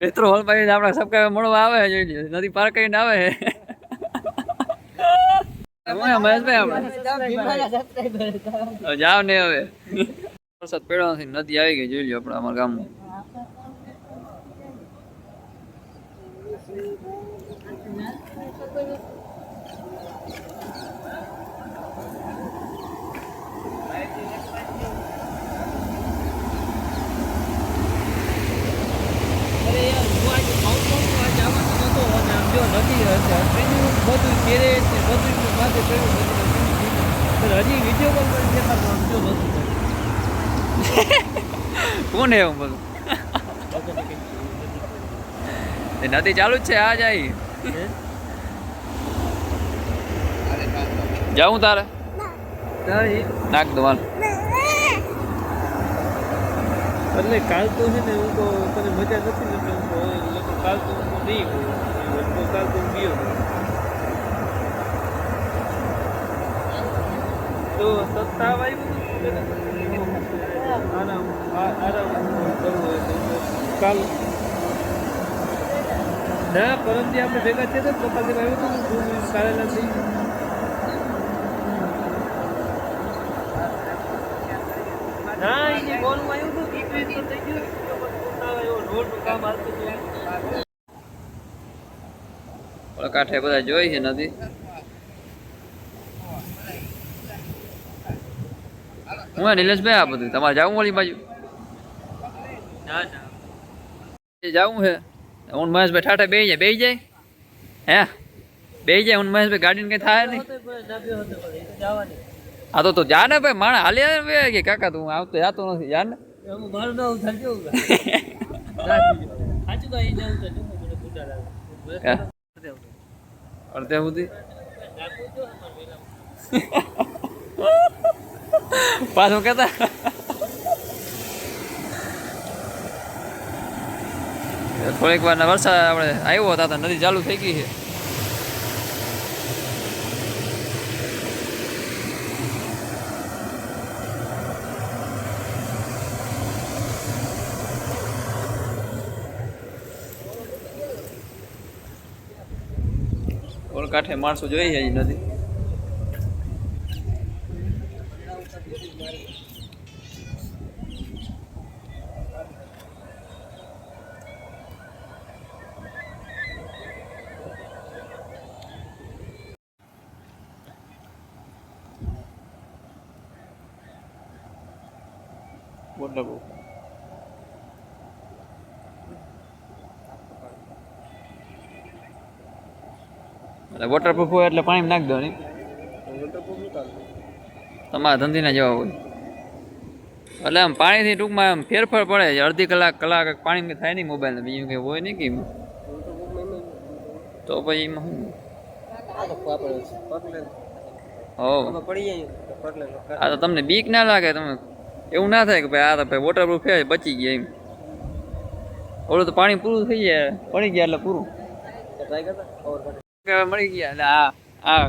મિત્રો હોલ પાસે આપણા સબસ્ક્રાઈબર મળવા આવે લ્યો નદી પાર કરીને આવે હવે જાવ ને હવે. વરસાદ પડ્યો નથી, નદી આવી ગઈ, જોઈ લો આપણે અમારા ગામમાં. બધું ઘેરે બધું માથે પડ્યું નથી હજી વીડિયો કોલ કરી દેખાડતો આમ જો નતું કોણ એવું બધું? નદી ચાલુ જ છે આ જાય જાઉં તારે? નાખ દો એટલે કાલ તો છે ને હું તો તને મજા નથી ને કાલ તો નહીં કાલ તો ગયો. તો સત્તા ના? પરમથી આપણે ભેગા થયા તો કપાલથી આવ્યું હતું કાલે નથી આવ્યું થઈ ગયું. રોડનું કામ આવતું હતું કાંઠે બધા જોઈ છે નદી. હું હે નિલેશભાઈ આ બધું. તમારે જાવું વળી બાજુ? ના ના. જાવું છે હું મહેશભાઈ ઠાઠા બે જાય. બે જાય? હે? બે જાય? હું મહેશભાઈ ગાડીને કઈ થાય નહીં? એ તો તો જા ને ભાઈ માણસ હાલે બે કે કાકા તું આવતો જાતો નથી જા ને હું હે? અડધે સુધી? પાછું કેતા થોડીક વાર વરસાદ આપણે આવ્યો હતા તો નદી ચાલુ થઈ ગઈ છે. કાંઠે માણસો જોઈ છે હજી નદી. બોલો બહુ એટલે વોટરપ્રૂફ હોય એટલે પાણી નાખ દો નહીં તમારા ધંધીના જેવા હોય. એટલે આમ પાણીથી ટૂંકમાં આમ ફેરફાર પડે છે. અડધી કલાક કલાક પાણી થાય નહીં મોબાઈલને બીજું કંઈ હોય નહીં કે એમાં? તો પછી એમાં શું? હો. પડી જાય આ તો તમને બીક ના લાગે તમે એવું ના થાય કે ભાઈ આ તો ભાઈ વોટરપ્રૂફ છે બચી ગયા એમ. ઓલું તો પાણી પૂરું થઈ જાય. પડી ગયા એટલે પૂરું. મળી ગયા. એટલે આ આ